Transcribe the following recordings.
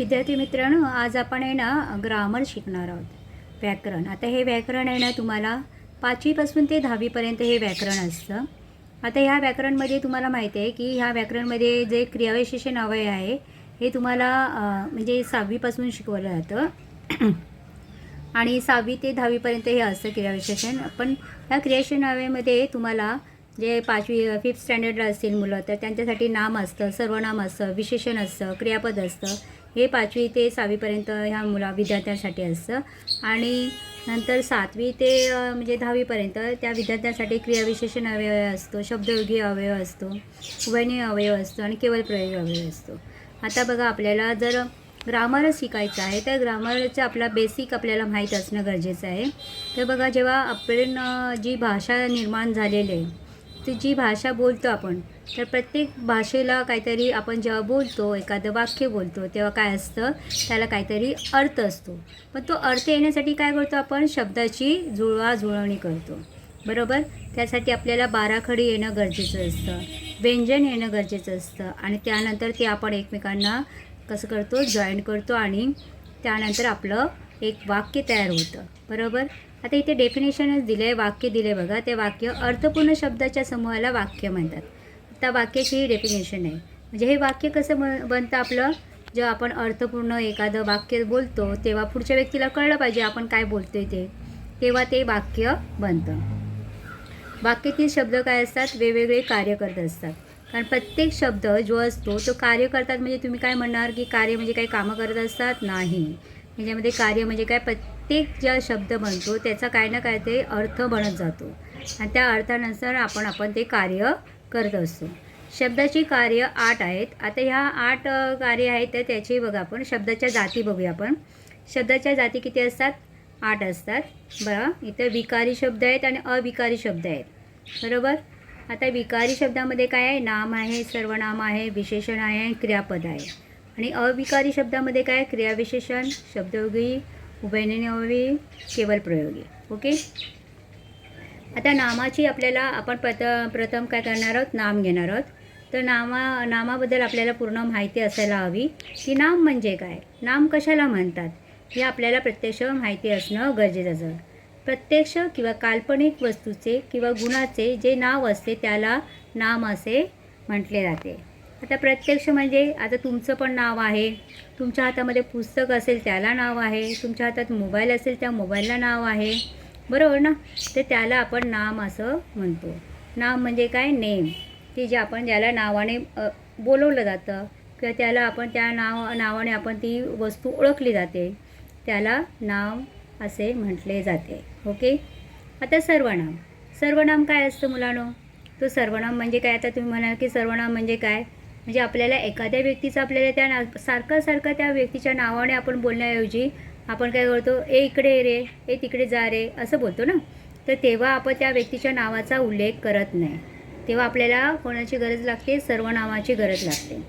विद्यार्थी मित्रांनो आज आपण आहे ना ग्रामर शिकणार आहोत. व्याकरण. आता हे व्याकरण आहे ना तुम्हाला पाचवीपासून ते दहावीपर्यंत हे व्याकरण असतं. आता ह्या व्याकरणमध्ये तुम्हाला माहिती आहे की ह्या व्याकरणमध्ये जे क्रियाविशेषण अवय आहे हे तुम्हाला म्हणजे सहावीपासून शिकवलं जातं. आणि सहावी ते दहावीपर्यंत हे असतं क्रियाविशेषण. पण ह्या क्रियाशन अवयमध्ये तुम्हाला जे पाचवी फिफ्थ स्टँडर्डला असतील मुलं तर त्यांच्यासाठी नाम असतं सर्वनाम असतं विशेषण असतं क्रियापद असतं. हे पाचवी ते सहावीपर्यंत ह्या मुला विद्यार्थ्यांसाठी असतं. आणि नंतर सातवी ते म्हणजे दहावीपर्यंत त्या विद्यार्थ्यांसाठी क्रियाविशेषण अवयव असतो शब्दयोगी अवयव असतो उभयनीय अवयव असतो आणि केवळ प्रयोग अवयव असतो. आता बघा आपल्याला जर ग्रामरच शिकायचं आहे तर ग्रामरचं आपला बेसिक आपल्याला माहीत असणं गरजेचं आहे. तर बघा जेव्हा आपण जी भाषा निर्माण झालेली आहे ती जी भाषा बोलतो आपण तर प्रत्येक भाषेला काहीतरी आपण जेव्हा बोलतो एखादं वाक्य बोलतो तेव्हा काय असतं? त्याला काहीतरी अर्थ असतो. पण तो अर्थ येण्यासाठी काय करतो आपण? शब्दाची जुळवाजुळवणी करतो. बरोबर? त्यासाठी आपल्याला बाराखडी येणं गरजेचं असतं. व्यंजन येणं गरजेचं असतं. आणि त्यानंतर ते आपण एकमेकांना कसं करतो? जॉईन करतो आणि त्यानंतर आपलं एक वाक्य तयार होतं. बरोबर? आता इथे डेफिनेशनच दिलं आहे वाक्य दिले बघा. ते वाक्य अर्थपूर्ण शब्दाच्या समूहाला वाक्य म्हणतात. आता वाक्याची ही डेफिनेशन आहे. म्हणजे हे वाक्य कसं बन बनतं आपलं? जेव्हा आपण अर्थपूर्ण एखादं वाक्य बोलतो तेव्हा पुढच्या व्यक्तीला कळलं पाहिजे आपण काय बोलतोय ते. तेव्हा ते वाक्य बनतं. वाक्यातील शब्द काय असतात? वेगवेगळे कार्य करत असतात. कारण प्रत्येक शब्द जो असतो तो कार्य करतात म्हणजे तुम्ही काय म्हणणार? की कार्य म्हणजे काही कामं करत असतात? नाही. याच्यामध्ये कार्य म्हणजे काय? प्रत्येक ज्या शब्द बनतो त्याचा काय ना काय ते अर्थ बनत जातो. आणि त्या अर्थानुसार आपण आपण ते कार्य करत असतो. शब्दाची कार्य आठ आहेत. आता ह्या आठ कार्य आहेत तर त्याची बघा आपण शब्दाच्या जाती बघूया आपण. शब्दाच्या जाती किती असतात? आठ असतात. बरं इथं विकारी शब्द आहेत आणि अविकारी शब्द आहेत. बरोबर? आता विकारी शब्दामध्ये काय आहे? नाम आहे सर्वनाम आहे विशेषण आहे क्रियापद आहे. आणि अविकारी शब्दामध्ये काय? क्रियाविशेषण शब्दयोगी उभयनेवी केवळ प्रयोगी ओके आता नामाची आपल्याला आपण प्रथ प्रथम काय करणार आहोत? नाम घेणार आहोत. तर नामा नामाबद्दल आपल्याला पूर्ण माहिती असायला हवी की नाम म्हणजे काय? नाम कशाला म्हणतात? हे आपल्याला प्रत्यक्ष माहिती असणं गरजेचं असं प्रत्यक्ष किंवा काल्पनिक वस्तूचे किंवा गुणाचे जे नाव असते त्याला नाम असे म्हटले जाते. आता प्रत्यक्ष म्हणजे आता तुमचं पण नाव आहे. तुमच्या हातामध्ये पुस्तक असेल त्याला नाव आहे. तुमच्या हातात मोबाईल असेल त्या मोबाईलला नाव आहे. बरोबर ना? तर त्याला आपण नाम असं म्हणतो. नाम म्हणजे काय? नेम. की जे आपण ज्याला नावाने बोलवलं जातं. किंवा त्याला आपण त्या नाव नावाने आपण ती वस्तू ओळखली जाते. त्याला नाव असे म्हटले जाते. ओके? आता सर्वनाम. सर्वनाम काय असतं मुलांनो? तो सर्वनाम म्हणजे काय? आता तुम्ही म्हणाल की सर्वनाम म्हणजे काय? म्हणजे आपल्याला एखाद्या व्यक्तीचं आपल्याला त्या ना सारखा सारखा त्या व्यक्तीच्या नावाने आपण बोलण्याऐवजी आपण काय करतो ए इकडे रे ए तिकडे जा रे असं बोलतो ना. तर तेव्हा आपण त्या व्यक्तीच्या नावाचा उल्लेख करत नाही. तेव्हा आपल्याला कोणाची गरज लागते? सर्वनामाची गरज लागते.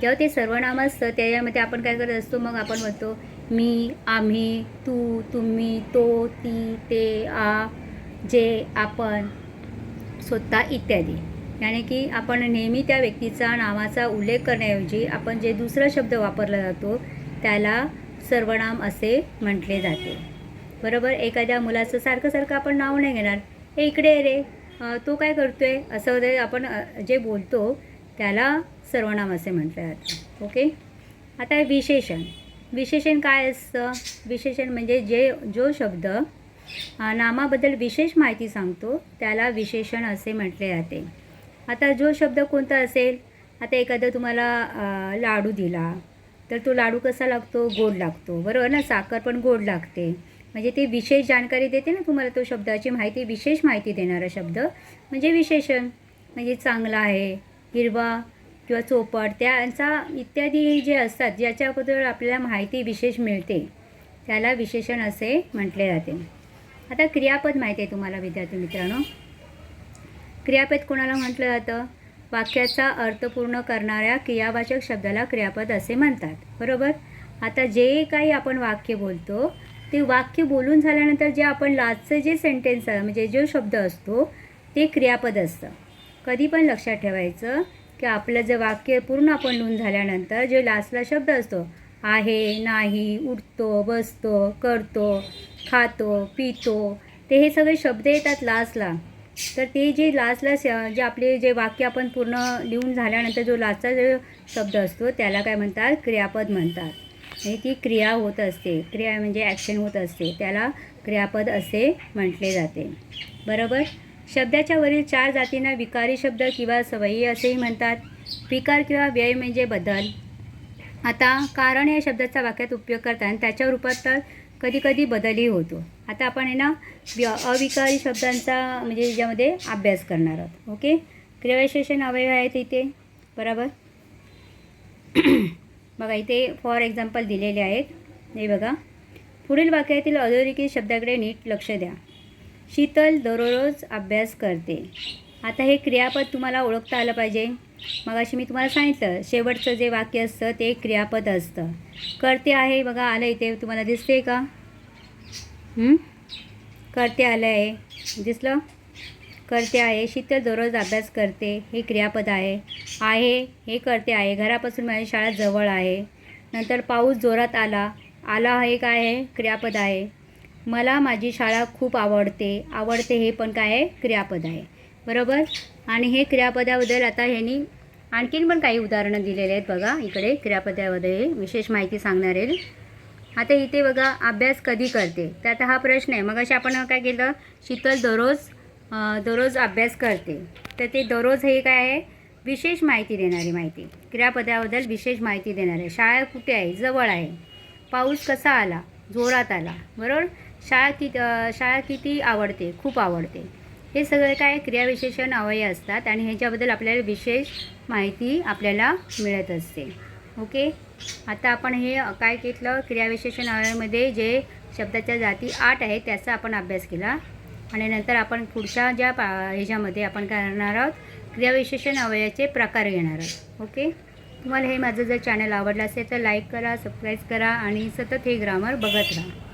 जेव्हा ते सर्वनाम असतं त्याच्यामध्ये आपण काय करत असतो मग आपण म्हणतो मी आम्ही तू तुम्ही तो ती ते आ जे आपण स्वतः इत्यादी. याने की आपण नेहमी त्या व्यक्तीचा नावाचा उल्लेख करण्याऐवजी आपण जे दुसरा शब्द वापरला जातो त्याला सर्वनाम असे म्हटले जाते. बरोबर? एखाद्या मुलाचं सारखं सारखं आपण नाव नाही घेणार. हे इकडे रे. तो काय करतो आहे असं वगैरे आपण जे बोलतो त्याला सर्वनाम असे म्हटलं जाते. ओके? आता विशेषण. विशेषण काय असतं? विशेषण म्हणजे जे जो शब्द नामाबद्दल विशेष माहिती सांगतो त्याला विशेषण असे म्हटले जाते. आता जो शब्द कोणता असेल आता एखादा तुम्हाला लाडू दिला तर तो लाडू कसा लागतो? गोड लागतो. बरोबर ना? साखर पण गोड लागते. म्हणजे ते विशेष जाणकारी देते ना तुम्हाला तो शब्दाची माहिती विशेष माहिती देणारा शब्द. म्हणजे विशेषण. म्हणजे चांगला आहे हिरवा किंवा चोपट त्यांचा इत्यादी जे असतात ज्याच्याबद्दल आपल्याला माहिती विशेष मिळते त्याला विशेषण असे म्हटले जाते. आता क्रियापद माहिती आहे तुम्हाला विद्यार्थी मित्रांनो. क्रियापद कोणाला म्हटलं जातं? वाक्याचा अर्थ पूर्ण करणाऱ्या क्रियावाचक शब्दाला क्रियापद असे म्हणतात. बरोबर? आता जे काही आपण वाक्य बोलतो ते वाक्य बोलून झाल्यानंतर जे आपण लास्टचं जे सेंटेन्स म्हणजे जो शब्द असतो ते क्रियापद असतं. कधी पण लक्षात ठेवायचं की आपलं जे वाक्य पूर्ण आपण लिहून झाल्यानंतर जे लास्टला शब्द असतो आहे नाही उठतो बसतो करतो खातो पितो ते हे सगळे शब्द येतात लास्टला. तर ते जे लास्टला जे आपले जे वाक्य आपण पूर्ण लिहून झाल्यानंतर जो लास्टचा जो शब्द असतो त्याला काय म्हणतात? क्रियापद म्हणतात. आणि ती क्रिया होत असते. क्रिया म्हणजे ॲक्शन होत असते. त्याला क्रियापद असे म्हटले जाते. बरोबर? शब्दाच्या वरील चार जातींना विकारी शब्द किंवा सवयी असेही म्हणतात. विकार किंवा व्यय म्हणजे बदल. आता कारण या शब्दाचा वाक्यात उपयोग करताना त्याच्या रूपात तर कधीकधी बदलही होतो. आता आपण आहे ना व्य अविकारी शब्दांचा म्हणजे याच्यामध्ये अभ्यास करणार आहोत. ओके? क्रियाविशेषण अवयव आहेत इथे. बरोबर? बघा इथे फॉर एक्झाम्पल दिलेले आहेत. हे बघा. पुढील वाक्यातील अधोरेखित शब्दाकडे नीट लक्ष द्या. शीतल दररोज अभ्यास करते. आता हे क्रियापद तुम्हाला ओळखता आलं पाहिजे. मग अशी मी तुम्हाला सांगितलं शेवटचं जे वाक्य असतं ते क्रियापद असतं. करते आहे बघा आलं इथे तुम्हाला दिसते का? करते आलं आहे दिसलं? करते आहे शीतल दररोज अभ्यास करते हे क्रियापद आहे. आहे हे करते आहे घरापासून माझी शाळा जवळ आहे. नंतर पाऊस जोरात आला. आला हे काय आहे क्रियापद आहे. मला माझी शाळा खूप आवडते. आवडते हे पण काय आहे क्रियापद आहे. बरोबर? आणि हे क्रियापदाबद्दल आता ह्यांनी आणखीन पण काही उदाहरणं दिलेले आहेत बघा. इकडे क्रियापदामध्ये विशेष माहिती सांगणार आहे आता इथे बघा अभ्यास कधी करते? तर आता हा प्रश्न आहे. मग अशी आपण काय केलं? शीतल दररोज दररोज अभ्यास करते. तर ते दररोज हे काय आहे? विशेष माहिती देणारी माहिती. क्रियापदाबद्दल विशेष माहिती देणार. आहे शाळा कुठे आहे? जवळ आहे. पाऊस कसा आला? जोरात आला. बरोबर? शाळा किती शाळा किती आवडते? खूप आवडते. हे सगळे काय क्रियाविशेषण अवयव असतात आणि ह्याच्याबद्दल आपल्याला विशेष माहिती आपल्याला मिळत असते. ओके? आता आपण हे काय घेतलं? क्रियाविशेषण अवयवमध्ये जे शब्दाच्या जाती आठ आहेत त्याचा आपण अभ्यास केला. आणि नंतर आपण पुढच्या ज्या पा ह्याच्यामध्ये आपण काय करणार आहोत? क्रियाविशेषण अवयवाचे प्रकार घेणार आहोत. ओके? तुम्हाला हे माझं जर चॅनल आवडलं असेल तर लाईक करा सबस्क्राईब करा आणि सतत हे ग्रामर बघत राहा.